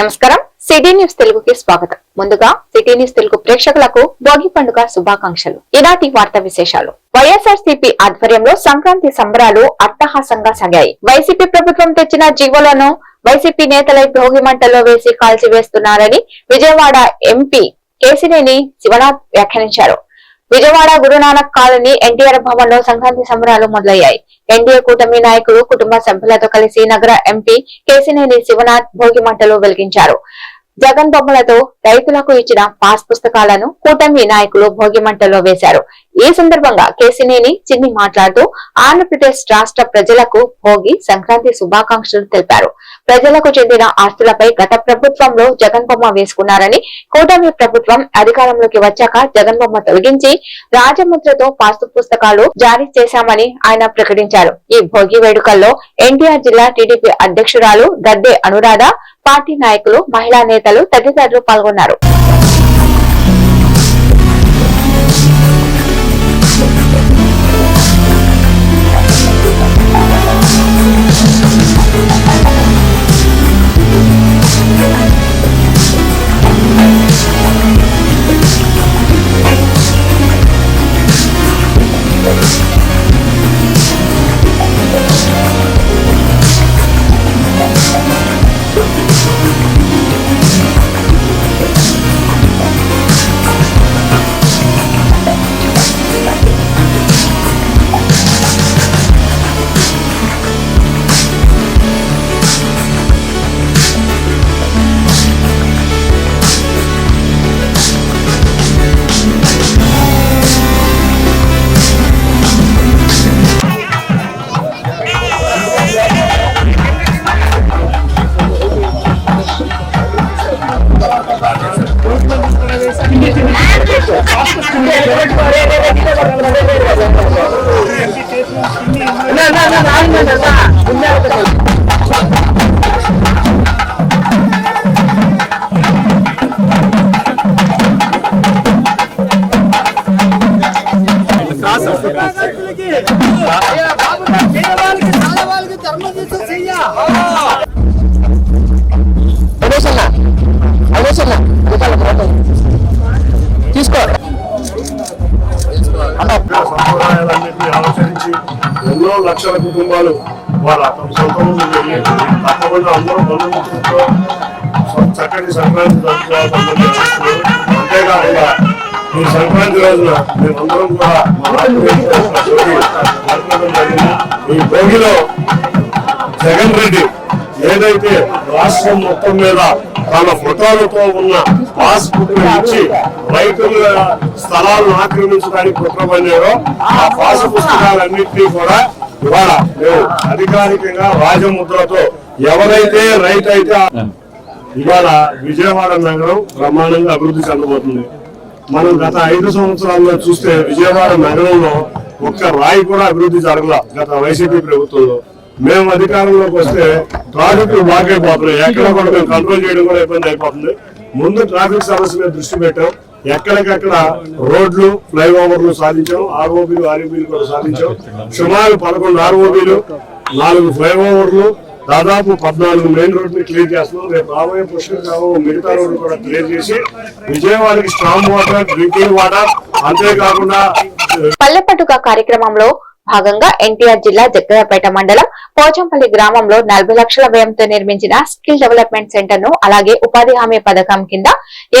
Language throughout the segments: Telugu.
నమస్కారం. సిటీ న్యూస్ తెలుగుకి స్వాగతం. ముందుగా సిటీ న్యూస్ తెలుగు ప్రేక్షకులకు భోగి పండుగ శుభాకాంక్షలు. ఈనాటి వార్తా విశేషాలు. వైఎస్ఆర్ సిపి ఆధ్వర్యంలో సంక్రాంతి సంబరాలు అట్టహాసంగా సాగాయి. వైసీపీ ప్రభుత్వం తెచ్చిన జీవోలను వైసీపీ నేతలై భోగి మంటల్లో వేసి కాల్చివేస్తున్నారని విజయవాడ ఎంపీ కేసినేని శివనాథ్ వ్యాఖ్యానించారు. విజయవాడ గురునానక్ కాలనీ ఎన్టీఆర్ భవన్లో సంక్రాంతి సంబరాలు మొదలయ్యాయి. ఎన్డీఏ కూటమి నాయకులు కుటుంబ సభ్యులతో కలిసి నగర ఎంపీ కేసినేని శివనాథ్ భోగి మంటలు వెలిగించారు. జగన్ బొమ్మలతో రైతులకు ఇచ్చిన పాస్ పుస్తకాలను కూటమి నాయకులు భోగిమంటలో వేశారు. ఈ సందర్భంగా కేసినేని చిన్ని మాట్లాడుతూ ఆంధ్రప్రదేశ్ రాష్ట్ర ప్రజలకు భోగి సంక్రాంతి శుభాకాంక్షలు తెలిపారు. ప్రజలకు చెందిన ఆస్తులపై గత ప్రభుత్వంలో జగన్ బొమ్మ వేసుకున్నారని కూటమి ప్రభుత్వం అధికారంలోకి వచ్చాక జగన్ బొమ్మ తొలగించి రాజముద్రతో పాస్తు పుస్తకాలు జారీ చేశామని ఆయన ప్రకటించారు. ఈ భోగి వేడుకల్లో ఎన్టీఆర్ జిల్లా టీడీపీ అధ్యక్షురాలు గద్దె అనురాధ పార్టీ నాయకులు మహిళా నేతలు తదితరులు పాల్గొన్నారు. లక్షల కుటుంబాలు వాళ్ళ సొంత ఊళ్ళు వెళ్ళి తప్పకుండా అందరూ బంధుమిత్రులతో చక్కటి సంక్రాంతి జరుపుకోవాలని అంతేకాకుండా ఈ సంక్రాంతి రోజున మేమందరం కూడా మా ఆత్మీయులతో ఈ భోగిలో జగన్ రెడ్డి ఏదైతే రాష్ట్రం మొత్తం మీద తన ఫోటోలతో ఉన్న పాస్ బుక్ ఇచ్చి రైతుల స్థలాలను ఆక్రమించడానికి కుట్ర ఆ పాస్ పుస్తకాలన్నింటినీ కూడా ఇవాళ మేము అధికారికంగా రాజముద్రతో ఎవరైతే రైతు అయితే ఇవాళ విజయవాడ నగరం బ్రహ్మాండంగా అభివృద్ధి చెందబోతుంది. మనం గత ఐదు సంవత్సరాల్లో చూస్తే విజయవాడ నగరంలో ఒక్క రాయి కూడా అభివృద్ధి జరగల గత వైసీపీ ప్రభుత్వంలో. మేము అధికారంలోకి వస్తే ట్రాఫిక్ బ్లాక్ అయిపోతున్నాయి. ఎక్కడ కూడా మేము కంట్రోల్ చేయడం కూడా ఇబ్బంది అయిపోతుంది. ముందు ట్రాఫిక్ సమస్య మీద దృష్టి పెట్టాం. ఎక్కడికక్కడ రోడ్లు ఫ్లైఓవర్లు సాధించాం. ఆర్ఓబీలు ఆర్ఓబీలు కూడా సాధించాం. సుమారు పదకొండు ఆర్ఓబీలు నాలుగు ఫ్లైఓవర్లు దాదాపు పద్నాలుగు మెయిన్ రోడ్ని క్లియర్ చేస్తున్నాం. రేపు రాబోయే పుష్కర్ కావు మిగతా రోడ్డు కూడా క్లియర్ చేసి విజయవాడకి స్ట్రాంగ్ వాటర్ డ్రింకింగ్ వాటర్ అంతేకాకుండా పల్లెపట్టుక కార్యక్రమంలో భాగంగా ఎన్టీఆర్ జిల్లా జగ్గయ్యపేట మండలం పోచంపల్లి గ్రామంలో నలభై లక్షల వ్యయంతో నిర్మించిన స్కిల్ డెవలప్మెంట్ సెంటర్ను అలాగే ఉపాధి హామీ పథకం కింద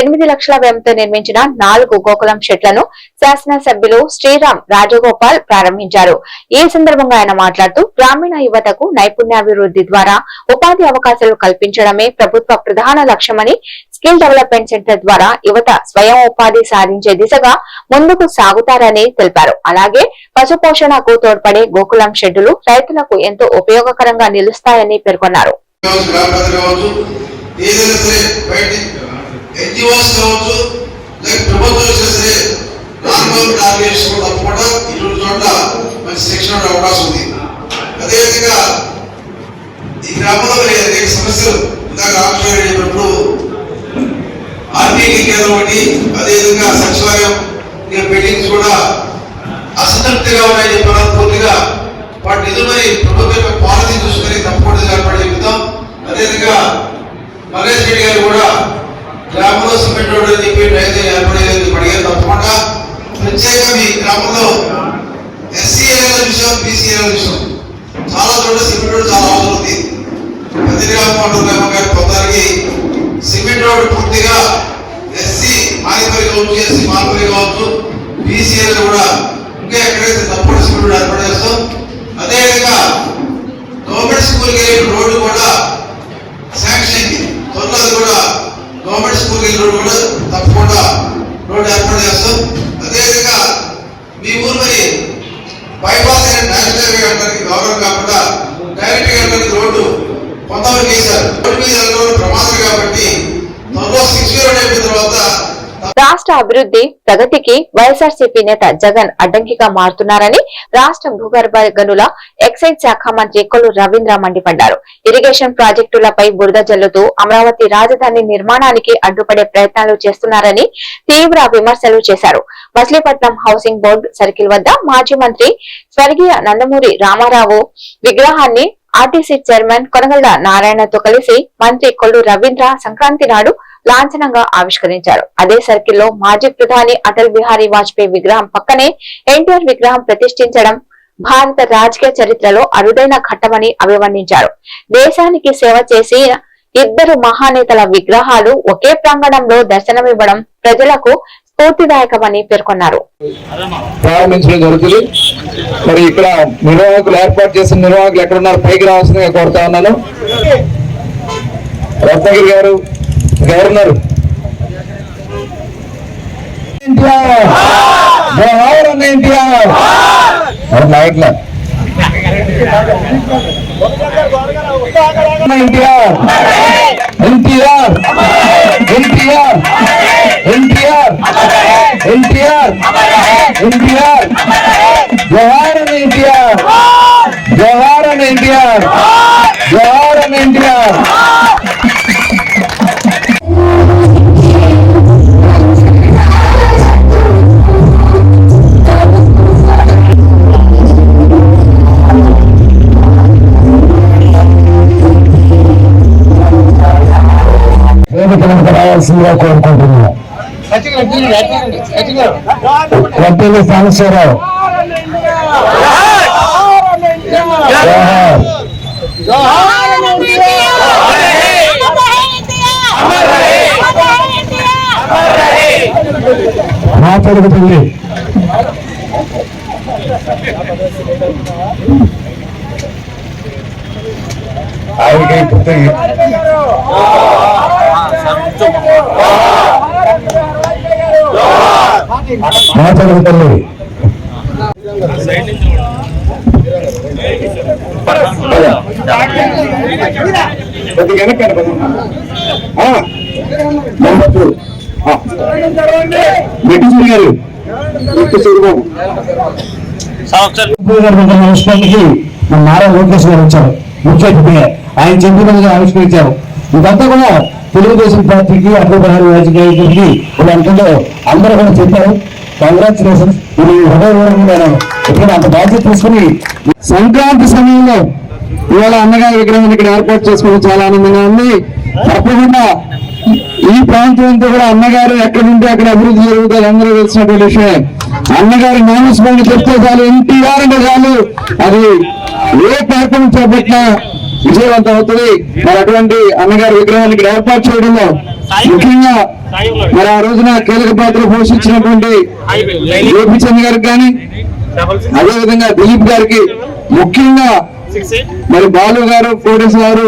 ఎనిమిది లక్షల వ్యయంతో నిర్మించిన నాలుగు గోకులం షెడ్లను శాసనసభ్యులు శ్రీరామ్ రాజగోపాల్ ప్రారంభించారు. ఈ సందర్భంగా ఆయన మాట్లాడుతూ గ్రామీణ యువతకు నైపుణ్యాభివృద్ధి ద్వారా ఉపాధి అవకాశాలు కల్పించడమే ప్రభుత్వ ప్రధాన లక్ష్యమని స్కిల్ డెవలప్మెంట్ సెంటర్ ద్వారా యువత స్వయం ఉపాధి సాధించే దిశగా ముందుకు సాగుతారని తెలిపారు. అలాగే పశుపోషణకు తోడ్పడే గోకులం షెడ్డులు రైతులకు ఎంతో ఉపయోగకరంగా నిలుస్తాయని పేర్కొన్నారు. అదేవిధంగా ఈ గ్రామంలో సమస్యలు ఇందాక రామకృష్ణ చెప్పినప్పుడు ఏదో ఒకటి అదేవిధంగా సచివాలయం బిల్డింగ్స్ కూడా అసంతృప్తిగా ఉన్నాయని చెప్పిన పూర్తిగా వాటి నిధులు మరి ప్రభుత్వం యొక్క పాలసీ చూసుకొని తప్పకుండా ఏర్పాటు చెప్తాం అదేవిధంగా మల్లేష్ రెడ్డి గారు కూడా గ్రామంలో సిమెంట్ రోడ్డు అని చెప్పి రైతు ఏర్పడేది అడిగారు తప్పకుండా. ప్రత్యేకంగా మీ గ్రామంలో ఎస్సీ ఏరియా విషయం బీసీ ఏరియా విషయం చాలా చోట్ల సిమెంట్ రోడ్డు చాలా అవసరం ఉంది. ప్రతి గ్రామం గ్రామం గారి పొందానికి సిమెంట్ రోడ్డు పూర్తిగా ఎస్సీ మాదిపల్లి కావచ్చు ఎస్సీ మాదిపల్లి కావచ్చు బీసీ కూడా ఇంకా ఎక్కడైతే తప్పుడు స్కూల్ ఏర్పాటు చేస్తాం అదేవిధంగా గవర్నమెంట్ స్కూల్కి వెళ్ళే రోడ్డు కూడా శాంక్షన్ అయింది. త్వరలో కూడా గవర్నమెంట్ స్కూల్కి వెళ్ళే రోడ్డు కూడా తప్పకుండా రోడ్డు ఏర్పాటు చేస్తాం. అదేవిధంగా మీ ఊరు మరి బైపాస్ అయిన నేషనల్ హైవే గౌరవం కాకుండా డైరెక్ట్ వెళ్ళడానికి రోడ్డు కొంతవరకు వేశారు. రోడ్డు మీద వెళ్ళడం ప్రమాదం కాబట్టి త్వరలో సిక్స్ రోడ్ అయిపోయిన తర్వాత రాష్ట్ర అభివృద్ధి ప్రగతికి వైఎస్ఆర్సీపీ నేత జగన్ అడ్డంకిగా మారుతున్నారని రాష్ట్ర భూగర్భ గనుల ఎక్సైజ్ శాఖ మంత్రి కొల్లు రవీంద్ర మండిపడ్డారు. ఇరిగేషన్ ప్రాజెక్టులపై బురద జల్లుతూ అమరావతి రాజధాని నిర్మాణానికి అడ్డుపడే ప్రయత్నాలు చేస్తున్నారని తీవ్ర విమర్శలు చేశారు. మచిలీపట్నం హౌసింగ్ బోర్డు సర్కిల్ వద్ద మాజీ మంత్రి స్వర్గీయ నందమూరి రామారావు విగ్రహాన్ని ఆర్టీసీ చైర్మన్ కొనగళ్ళ నారాయణతో కలిసి మంత్రి కొల్లు రవీంద్ర సంక్రాంతి నాడు లాంఛనంగా ఆవిష్కరించారు. అదే సర్కిల్లో మాజీ ప్రధాని అటల్ బిహారీ వాజ్పేయి విగ్రహం పక్కనే ఎన్టీఆర్ విగ్రహం ప్రతిష్ఠించడం భారత రాజకీయ చరిత్రలో అరుదైన ఘట్టమని అభివర్ణించారు. దేశానికి సేవ చేసి ఇద్దరు మహానేతల విగ్రహాలు ఒకే ప్రాంగణంలో దర్శనమివ్వడం ప్రజలకు స్ఫూర్తిదాయకమని పేర్కొన్నారు. మరి ఇక్కడ నిర్వాహకులు ఏర్పాటు చేసిన నిర్వాహకులు ఎక్కడున్నారు? పైకి రావాల్సిందిగా కోరుతా ఉన్నాను. రత్నగిరి గారు ఎవరున్నారు ఎన్టీఆర్ జవహర్ అన్న ఎన్టీఆర్ మరి నాయకుల ఎన్టీఆర్ ఎన్టీఆర్ ఎన్టీఆర్ ఎన్టీఆర్ ఎన్టీఆర్ ఎన్టీఆర్ జవహర్ అన్న ఎన్టీఆర్ జవహర్ అన్న ఎన్టీఆర్ జవహర్ అన్న ఎన్టీఆర్ వేదికలకు రావాల్సిందిగా కోరుకుంటున్నాను వడ్డీలు సాంబశివరావు జవహర్ మాట్లాడుతుంది ఆయనకి పుట్టింది గారు. ఆవిష్కరణకి మన నారా లోకేష్ గారు వచ్చారు. ముఖ్య అతిథిగా. ఆయన చెప్పినట్టుగా ఆవిష్కరించారు. ఇదంతా కూడా తెలుగుదేశం పార్టీకి అట్ల ప్రహారీ రాజకీయానికి వీళ్ళంతా అందరూ కూడా చెప్పారు. కంగ్రాచులేషన్స్ ఇది హృదయపూర్వకంగా నేను అంత బాధ్యత తీసుకుని సంక్రాంతి సమయంలో ఇవాళ అన్నగారి విగ్రహం ఇక్కడ ఏర్పాటు చేసుకోవడం చాలా ఆనందంగా ఉంది. తప్పకుండా ఈ ప్రాంతం అంతా కూడా అన్నగారు ఎక్కడ ఉంటే అక్కడ అభివృద్ధి జరుగుతుంది. అందరూ తెలిసినటువంటి విషయం. అన్నగారు నామస్మరణ చెప్తే చాలు. ఎన్టీఆర్ అంటే చాలు అది ఏ కార్యక్రమం చేపట్టినా విజయవంతం అవుతుంది. మరి అటువంటి అన్నగారి విగ్రహాన్ని ఇక్కడ ఏర్పాటు చేయడంలో ముఖ్యంగా మరి ఆ రోజున కీలక పాత్ర పోషించినటువంటి గోపిచంద్ గారికి కానీ అదేవిధంగా దిలీప్ గారికి ముఖ్యంగా మరి బాలు గారు కోటేశ్వర గారు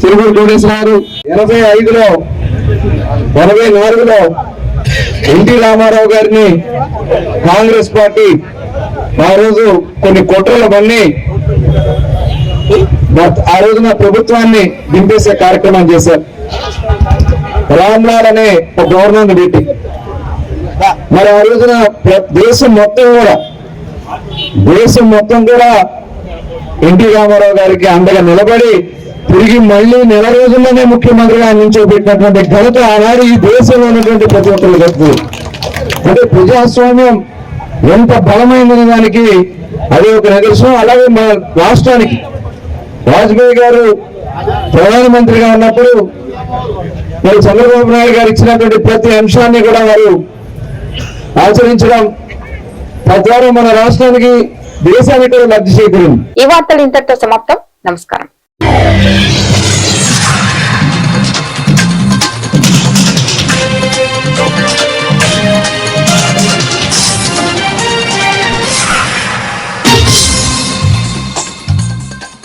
తిరుపతి కోటేశ్వర గారు ఎనభై ఐదులో ఎనభై నాలుగులో ఎన్టీ రామారావు గారిని కాంగ్రెస్ పార్టీ ఆ రోజు కొన్ని కుట్రలు పన్ని ఆ రోజున ప్రభుత్వాన్ని దింపేసే కార్యక్రమం చేశారు. రామ్లాల్ అనే ఒక గవర్నమెంట్ పెట్టి. మరి ఆ రోజున దేశం మొత్తం కూడా దేశం మొత్తం కూడా ఎన్టీ రామారావు గారికి అండగా నిలబడి తిరిగి మళ్ళీ నెల రోజుల్లోనే ముఖ్యమంత్రిగా నిల్చోబెట్టినటువంటి ఘనత ఆనాడు ఈ దేశంలో ఉన్నటువంటి ప్రతి ఒక్కరు గడుపుతుంది అంటే ప్రజాస్వామ్యం ఎంత బలమైనది దానికి అది ఒక నిదర్శనం. అలాగే మన రాష్ట్రానికి వాజ్పేయి గారు ప్రధానమంత్రిగా ఉన్నప్పుడు మరి చంద్రబాబు నాయుడు గారు ఇచ్చినటువంటి ప్రతి అంశాన్ని కూడా వారు ఆచరించడం తద్వారా మన రాష్ట్రానికి దేశానికి కూడా లబ్ధి చేకూరింది. ఈ వార్తలు ఇంతటితో సమాప్తం. నమస్కారం.